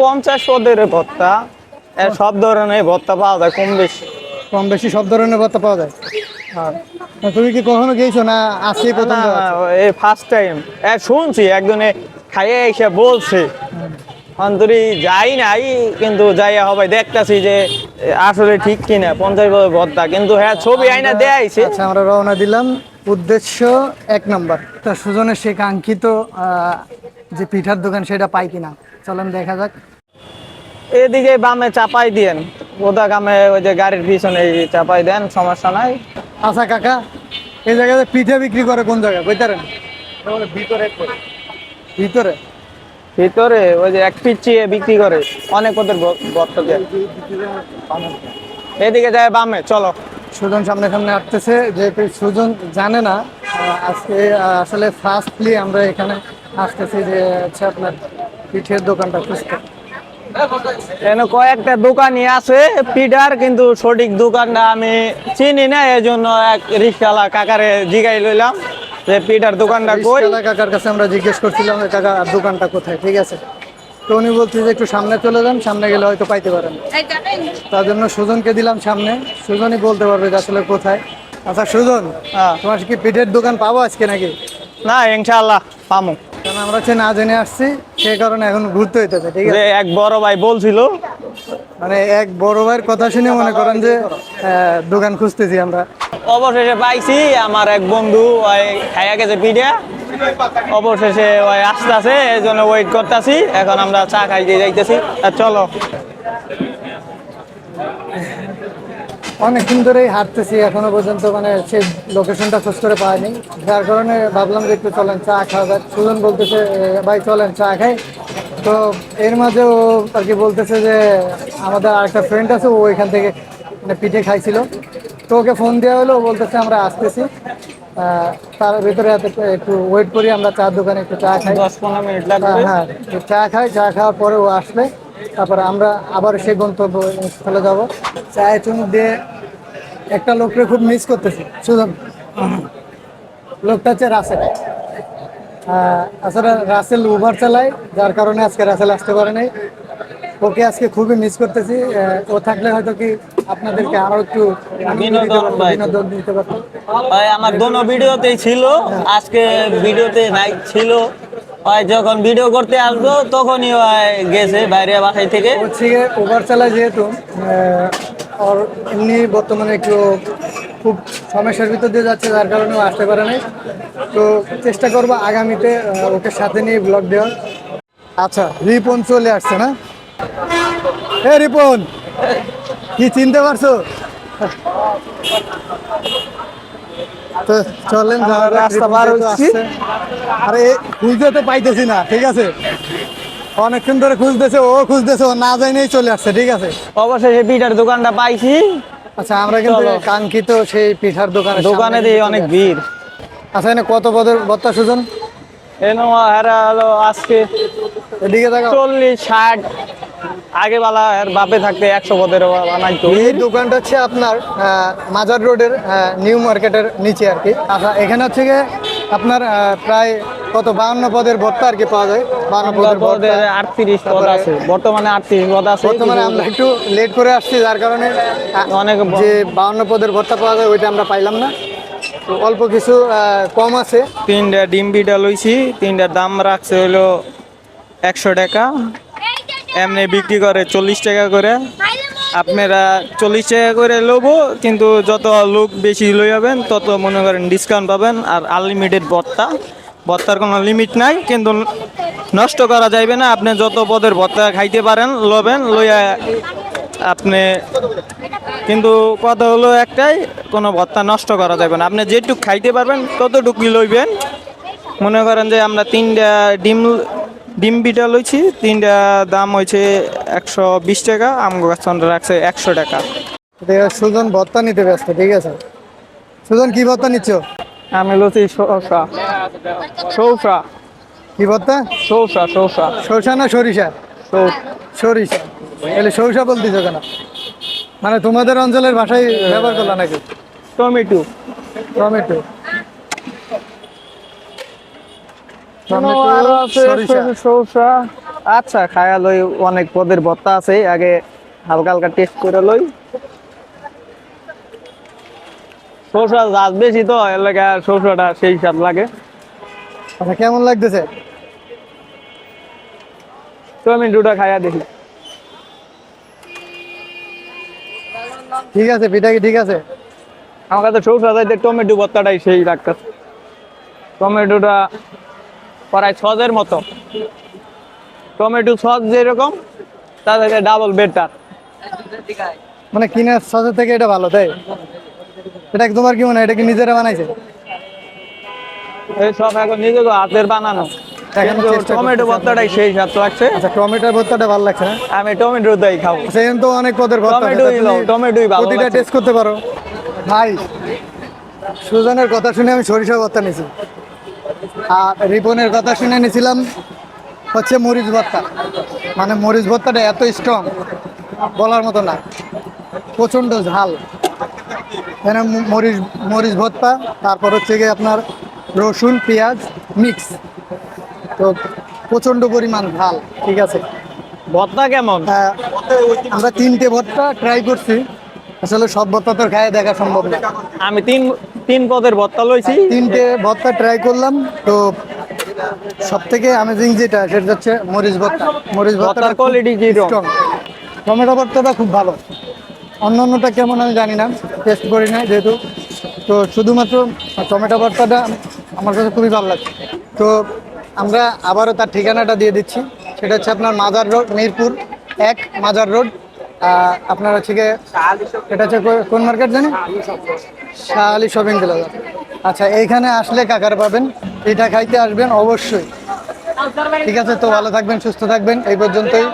পঞ্চাশ পদের ভত্তা। সব ধরনের ভত্তা পাওয়া যায় কম বেশি। কম বেশি সব ধরনের ভত্তা পাওয়া যায়? হ্যাঁ। তুমি কি কখনো গেছো না আজকে প্রথম এই ফার্স্ট টাইম শুনছি একজনে খাইয়ে এসে বলছে। অন্তরি যাই নাই কিন্তু যাইয়া হবে দেখতাছি যে আসলে ঠিক কিনা পঞ্চাশ বছর ভত্তা। কিন্তু হ্যাঁ ছবি আইনা দেয়াইছে আচ্ছা আমরা রওনা দিলাম। উদ্দেশ্য এক নম্বর। তা সুজনের সে কাঙ্ক্ষিত যে পিঠার দোকান সেটা পাই কিনা। চলেন দেখা যাক। এদিকে বামে চাপাই দিয়েন। ওদা গামে ওই যে গাড়ির পিছনে এই চাপাই দেন সমস্যা নাই। আচ্ছা কাকা এই জায়গাতে পিঠা বিক্রি করে কোন জায়গায়? বইতারেন ভিতরে ভিতরে? ভিতরে ওই যে এক পিচিয়ে বিক্রি করে। অনেক ওদের দেয়। এদিকে যায় বামে চলো। সুজন সামনে সামনে আসতেছে যেহেতু সুজন জানে না আজকে আসলে ফার্স্টলি আমরা এখানে আসতেছি যে হচ্ছে আপনার পিঠের দোকানটা খুঁজতে। এখানে কয়েকটা দোকানই আছে পিঠার কিন্তু সঠিক দোকানটা আমি চিনি না এই জন্য এক রিক্সাওয়ালা কাকারে জিগাই লইলাম যে পিঠার দোকানটা কই। কাকার কাছে আমরা জিজ্ঞেস করছিলাম কাকা দোকানটা কোথায়? ঠিক আছে। তো উনি বলছে যে একটু সামনে চলে যান সামনে গেলে হয়তো পাইতে পারেন। তার জন্য সুজনকে দিলাম সামনে। সুজনই বলতে পারবে যে আসলে কোথায়? আচ্ছা সুজন হ্যাঁ। তোমার কি পিঠের দোকান পাবো আজকে নাকি? না ইনশাআল্লাহ পামু। কারণ আমরা হচ্ছে না জেনে আসছি সেই কারণে এখন ঘুরতে হইতেছে ঠিক আছে? যে এক বড় ভাই বলছিল। মানে এক বড় ভাইয়ের কথা শুনে মনে করেন যে দোকান খুঁজতেছি আমরা। অবশেষে পাইছি আমার এক বন্ধু ওই খাইয়া গেছে পিঠা। অবশেষে ওই আসতেছে এই জন্য ওয়েট করতেছি এখন আমরা চা খাইতে যাইতেছি। আর চলো। অনেকদিন ধরেই হাঁটতেছি এখনও পর্যন্ত মানে সেই লোকেশনটা খোঁজ করে পাইনি। যার কারণে ভাবলাম যে একটু চলেন চা খাওয়া সুজন বলতেছে ভাই চলেন চা খাই। তো এর মাঝে ও আর কি বলতেছে যে আমাদের আরেকটা ফ্রেন্ড আছে ও এখান থেকে মানে পিঠে খাইছিল। তো ওকে ফোন দেওয়া হলো বলতেছে আমরা আসতেছি। তার ভিতরে একটু ওয়েট করি আমরা চার দোকানে একটু চা খাই। দশ পনেরো মিনিট হ্যাঁ লাগবে। হ্যাঁ তো চা খাই চা খাওয়ার পরে ও আসলে তারপরে আমরা আবার সেই গন্তব্য স্থলে যাব। চায়ে চুমুক দিয়ে একটা লোককে খুব মিস করতেছি। সুজন লোকটা হচ্ছে রাসেল। আসলে রাসেল উবার চালায় যার কারণে আজকে রাসেল আসতে পারে নাই। ওকে আজকে খুবই মিস করতেছি। ও থাকলে হয়তো কি আপনাদেরকে আরও একটু বিনোদন দিতে পারতাম। ভাই আমার দোনো ভিডিওতেই ছিল। আজকে ভিডিওতে নাই ছিল। ওই যখন ভিডিও করতে আসব তখনই গেছে বাইরে বাসায় থেকে। হচ্ছে উবার চালায় যেহেতু আহ, ওর এমনি বর্তমানে একটু খুব সমস্যার ভিতর দিয়ে যাচ্ছে যার কারণে ও আসতে পারে নাই। তো চেষ্টা করব আগামীতে ওকে সাথে নিয়ে ব্লগ দেওয়ার। আচ্ছা রিপন চলে আসছে না? এ রিপন! কি চিনতে পারছ? তো চলেন রাস্তা পার হচ্ছি। আরে খুঁজতে তো পাইতেছি না ঠিক আছে? অনেকক্ষণ ধরে খুঁজতেছে ও খুঁজতেছে ও না যাই চলে আসছে ঠিক আছে? অবশেষে পিঠার দোকানটা পাইছি। আচ্ছা আমরা কিন্তু। কাঙ্ক্ষিত সেই পিঠার দোকানে দোকানে দিয়ে অনেক ভিড়। আচ্ছা এনে কত পদের বত্তা সুজন? এনো হেরা হলো আজকে এদিকে দেখা চল্লিশ ষাট। আগে বেলা এর বাপে থাকতে একশো পদের বানাইতো। এই দোকানটা হচ্ছে আপনার মাজার রোডের নিউ মার্কেটের নিচে আর কি। আচ্ছা এখানে হচ্ছে গিয়ে আপনার প্রায় কত বাহান্ন পদের ভর্তা আর কি পাওয়া যায়? বাহান্ন পদের ভর্তা। পদের আটত্রিশ পদ আছে। বর্তমানে আটত্রিশ পদ আছে। বর্তমানে আমরা একটু লেট করে আসছি যার কারণে অনেক যে বাহান্ন পদের ভর্তা পাওয়া যায় ওইটা আমরা পাইলাম না। অল্প কিছু কম আছে। তিনটা ডিম বিটা লইছি তিনটার দাম রাখছে হইল একশো টাকা। এমনি বিক্রি করে চল্লিশ টাকা করে। আপনারা চল্লিশ টাকা করে লবো, কিন্তু যত লোক বেশি লই যাবেন তত মনে করেন ডিসকাউন্ট পাবেন আর আনলিমিটেড ভত্তা। ভত্তার কোনো লিমিট নাই, কিন্তু নষ্ট করা যাইবে না। আপনি যত পদের ভত্তা খাইতে পারেন, লবেন, লইয়া আপনি কিন্তু কথা হলো একটাই, কোনো ভত্তা নষ্ট করা যাবে না। আপনি যেটুক খাইতে পারবেন, ততটুকুই লইবেন। মনে করেন যে আমরা তিনটা ডিম ডিম বিটা লইছি তিনটা দাম হয়েছে একশো বিশ টাকা আমগো কাছে রাখছে একশো টাকা। সুজন ভর্তা নিতে ব্যস্ত ঠিক আছে? সুজন কি ভর্তা নিচ্ছ? আমি লইছি সৌসা সৌসা কি ভর্তা সৌসা সৌসা সরষা না সরিষা? সরিষা। তাহলে সরিষা বলতেছো কেন? মানে তোমাদের অঞ্চলের ভাষায় ব্যবহার করলা নাকি? টমেটো। টমেটো আরও টমেটো আছে সরিষা। আচ্ছা খায়া লই অনেক পদের ভত্তা আছে। আগে হালকা হালকা টেস্ট করে লই। শসা জাত বেশি তো এলাকা শসাটা সেই স্বাদ লাগে। আচ্ছা কেমন লাগতেছে? টমেটোটা খায়া দেখি। ঠিক আছে পিঠা কি ঠিক আছে? আমার কাছে শসা যাইতে টমেটো ভত্তাটাই সেই লাগতেছে। টমেটোটা প্রায় ছজের মতো। টমেটো সস যেরকম তার থেকে ডাবল বেটার মানে কিনে সসের থেকে এটা ভালো তাই? এটা কি তোমার কি মনে হয় এটা কি নিজেরা বানাইছে? এই সব এখন নিজেকে হাতের বানানো। টমেটো ভর্তাটাই সেই স্বাদ লাগছে আচ্ছা টমেটোর ভর্তাটা ভালো লাগছে না? আমি টমেটো দাই খাব। সেম তো অনেক পদের ভর্তা আছে, টমেটোই তা টমেটোই ভালো প্রতিটা টেস্ট করতে পারো। ভাই সুজনের কথা শুনে আমি সরিষা ভর্তা নিয়েছি। আর রিপনের কথা শুনে নিয়েছিলাম হচ্ছে মরিচ ভর্তা। মানে মরিচ ভর্তাটা এত স্ট্রং বলার মতো না। প্রচণ্ড ঝাল। এখানে মরিচ মরিচ ভর্তা তারপর হচ্ছে গিয়ে আপনার রসুন পেঁয়াজ মিক্স তো প্রচণ্ড পরিমাণ ঝাল ঠিক আছে? ভর্তা কেমন? আহ, আমরা তিনটে ভর্তা ট্রাই করছি। আসলে সব ভর্তা তো খায় দেখা সম্ভব না। আমি তিন তিন পদের ভর্তা লইছি। তিনটে ভর্তা ট্রাই করলাম তো সব থেকে অ্যামেজিং যেটা সেটা হচ্ছে মরিচ ভর্তা মরিচ ভর্তার quality কীরকম? স্ট্রং টমেটো ভর্তাটা খুব ভালো। অন্য অন্যটা কেমন আমি জানি না টেস্ট করি না যেহেতু। তো শুধুমাত্র টমেটো ভর্তাটা আমার কাছে খুবই ভালো লাগছে তো আমরা আবারও তার ঠিকানাটা দিয়ে দিচ্ছি। সেটা হচ্ছে আপনার মাজার রোড মিরপুর এক মাজার রোড আপনার হচ্ছে এটা হচ্ছে কোন মার্কেট জানি? শাহ আলী শপিং প্লাজা আচ্ছা এইখানে আসলে কাকার পাবেন, এটা খাইতে আসবেন অবশ্যই। ঠিক আছে, তো ভালো থাকবেন, সুস্থ থাকবেন, এই পর্যন্তই।